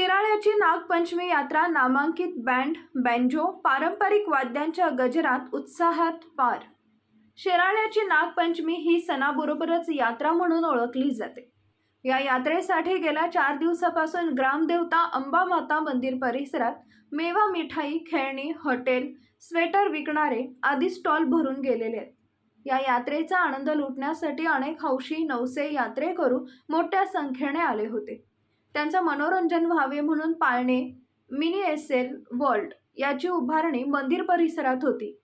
शिराळ्याची नागपंचमी यात्रा नामांकित band banjo पारंपरिक वाद्यांच्या गजरात उत्साहात पार. शिराळ्याची नागपंचमी ही सणाबरोबरच यात्रा म्हणून ओळखली जाते. या यात्रेसाठी गेल्या चार दिवसापासून ग्रामदेवता अंबामाता मंदिर परिसरात मेवा मिठाई खेळणी हॉटेल स्वेटर विकणारे आदी स्टॉल भरून गेलेले आहेत. या यात्रेचा आनंद लुटण्यासाठी अनेक हौशी नवसे यात्रेकरू मोठ्या संख्येने आले होते. त्यांचं मनोरंजन व्हावे म्हणून पाळणे मिनी एस एल वर्ल्ड याची उभारणी मंदिर परिसरात होती.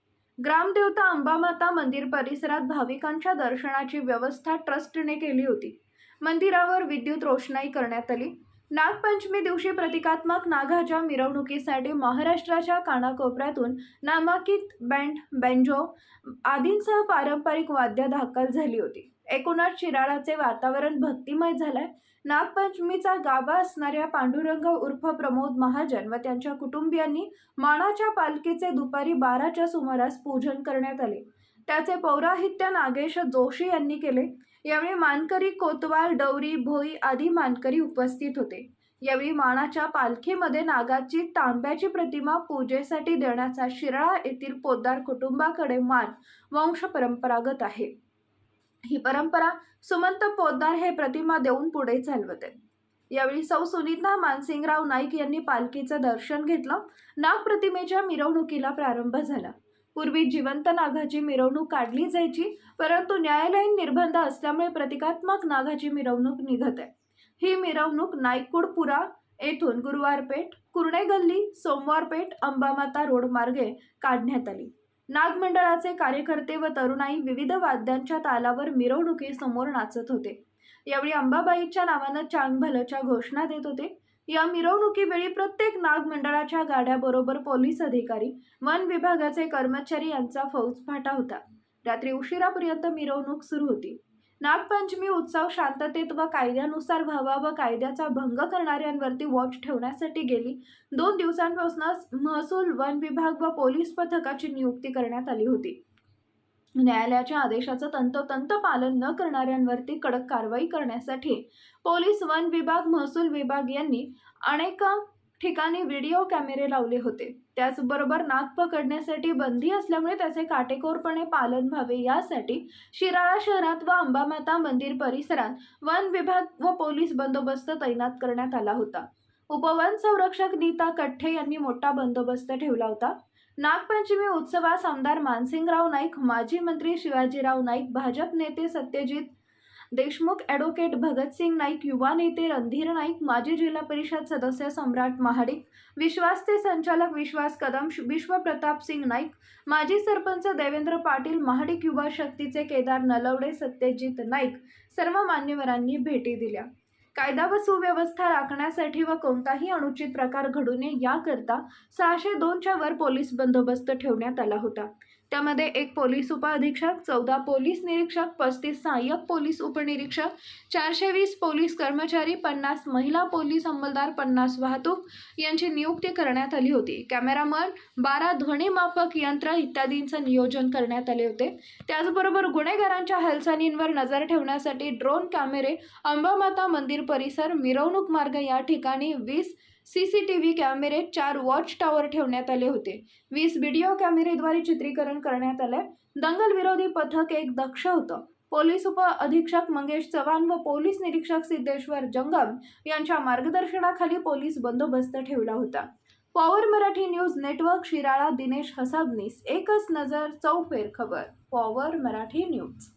ग्रामदेवता अंबामाता मंदिर परिसरात भाविकांच्या दर्शनाची व्यवस्था ट्रस्टने केली होती. मंदिरावर विद्युत रोषणाई करण्यात आली. नागपंचमी दिवशी प्रतिकात्मक नागाच्या मिरवणुकीसाठी महाराष्ट्राच्या कानाकोपऱ्यातून नामांकित बँड बेंजो आदींसह पारंपरिक वाद्य दाखल झाली होती. एकूणच शिराळाचे वातावरण भक्तिमय झालंय. नागपंचमीचा गाभा असणाऱ्या पांडुरंग उर्फ प्रमोद महाजन व त्यांच्या कुटुंबियांनी मानाच्या पालखीचे दुपारी बाराच्या सुमारास पूजन करण्यात आले. त्याचे पौराहित्य नागेश जोशी यांनी केले. यावेळी मानकरी कोतवाल डवरी भोई आदी मानकरी उपस्थित होते. यावेळी मानाच्या पालखीमध्ये नागाची तांब्याची प्रतिमा पूजेसाठी देण्याचा शिराळा येथील पोद्दार कुटुंबाकडे मान वंश परंपरागत आहे. ही परंपरा सुमंत पोद्दार हे प्रतिमा देऊन पुढे चालवते. यावेळी सौ सुनीता मानसिंगराव नाईक यांनी पालखीचं दर्शन घेतलं. नागप्रतिमेच्या मिरवणुकीला प्रारंभ झाला. पूर्वी जिवंत नागाची मिरवणूक काढली जायची परंतु न्यायालयीन निर्बंध असल्यामुळे प्रतिकात्मक नागाची मिरवणूक निघत. आहे ही मिरवणूक नाईकुडपुरा येथून गुरुवारपेठ कुर्णे गल्ली सोमवारपेठ अंबामाता रोड मार्गे काढण्यात आली. नागमंडळाचे कार्यकर्ते व तरुणाई विविध वाद्यांच्या तालावर मिरवणुकीसमोर नाचत होते. यावेळी अंबाबाईच्या नावानं चांगभलच्या घोषणा देत होते. या मिरवणुकीवेळी प्रत्येक नागमंडळाच्या गाड्याबरोबर पोलीस अधिकारी वन विभागाचे कर्मचारी यांचा फौजफाटा होता. रात्री उशिरापर्यंत मिरवणूक सुरू होती. नागपंचमी उत्सव शांततेत व कायद्यानुसार व्हावा व कायद्याचा भंग करणाऱ्यांवरती वॉच ठेवण्यासाठी गेली. दोन दिवसांपासून महसूल वन विभाग व पोलीस पथकाची नियुक्ती करण्यात आली होती. न्यायालयाच्या आदेशाचं तंतोतंत पालन न करणाऱ्यांवरती कडक कारवाई करण्यासाठी पोलीस वन विभाग महसूल विभाग यांनी अनेक ठिकाणी व्हिडिओ कॅमेरे लावले होते. त्याचबरोबर नाग पकडण्यासाठी बंदी असल्यामुळे त्याचे काटेकोरपणे पालन व्हावे यासाठी शिराळा शहरात व अंबामाता मंदिर परिसरात वन विभाग व पोलीस बंदोबस्त तैनात करण्यात आला होता. उपवन संरक्षक नीता कठ्ठे यांनी मोठा बंदोबस्त ठेवला होता. नागपंचमी उत्सवास आमदार मानसिंगराव नाईक माजी मंत्री शिवाजीराव नाईक भाजप नेते सत्यजित देशमुख ॲडव्होकेट भगतसिंग नाईक युवा नेते रणधीर नाईक माजी जिल्हा परिषद सदस्य सम्राट महाडिक विश्वासचे संचालक विश्वास कदम विश्वप्रताप सिंग नाईक माजी सरपंच देवेंद्र पाटील महाडिक युवा शक्तीचे केदार नलवडे सत्यजित नाईक सर्व मान्यवरांनी भेटी दिल्या. कायदा व सुव्यवस्था राखण्यासाठी व कोणताही अनुचित प्रकार घडू नये याकरता सहाशे दोनच्या वर पोलीस बंदोबस्त ठेवण्यात आला होता. त्यामध्ये एक पोलीस उपअधीक्षक चौदा पोलीस निरीक्षक पस्तीस सहाय्यक पोलीस उपनिरीक्षक चारशे वीस पोलीस कर्मचारी पन्नास महिला पोलीस अंमलदार पन्नास वाहतूक यांची नियुक्ती करण्यात आली होती. कॅमेरामन बारा ध्वनीमापक यंत्र इत्यादींचं नियोजन करण्यात आले होते. त्याचबरोबर गुन्हेगारांच्या हालचालींवर नजर ठेवण्यासाठी ड्रोन कॅमेरे अंबामाता मंदिर परिसर मिरवणूक मार्ग या ठिकाणी वीस सी सी टी व्ही कॅमेरे चार वॉच टॉवर ठेवण्यात आले होते. वीस व्हिडिओ कॅमेरेद्वारे चित्रीकरण करण्यात आले. दंगल विरोधी पथक एक दक्ष होतं. पोलीस उप अधीक्षक मंगेश चव्हाण व पोलीस निरीक्षक सिद्धेश्वर जंगम यांच्या मार्गदर्शनाखाली पोलीस बंदोबस्त ठेवला होता. Power Marathi news network Shirala Dinesh Hasabnis एकच नजर चौफेर खबर. Power Marathi news.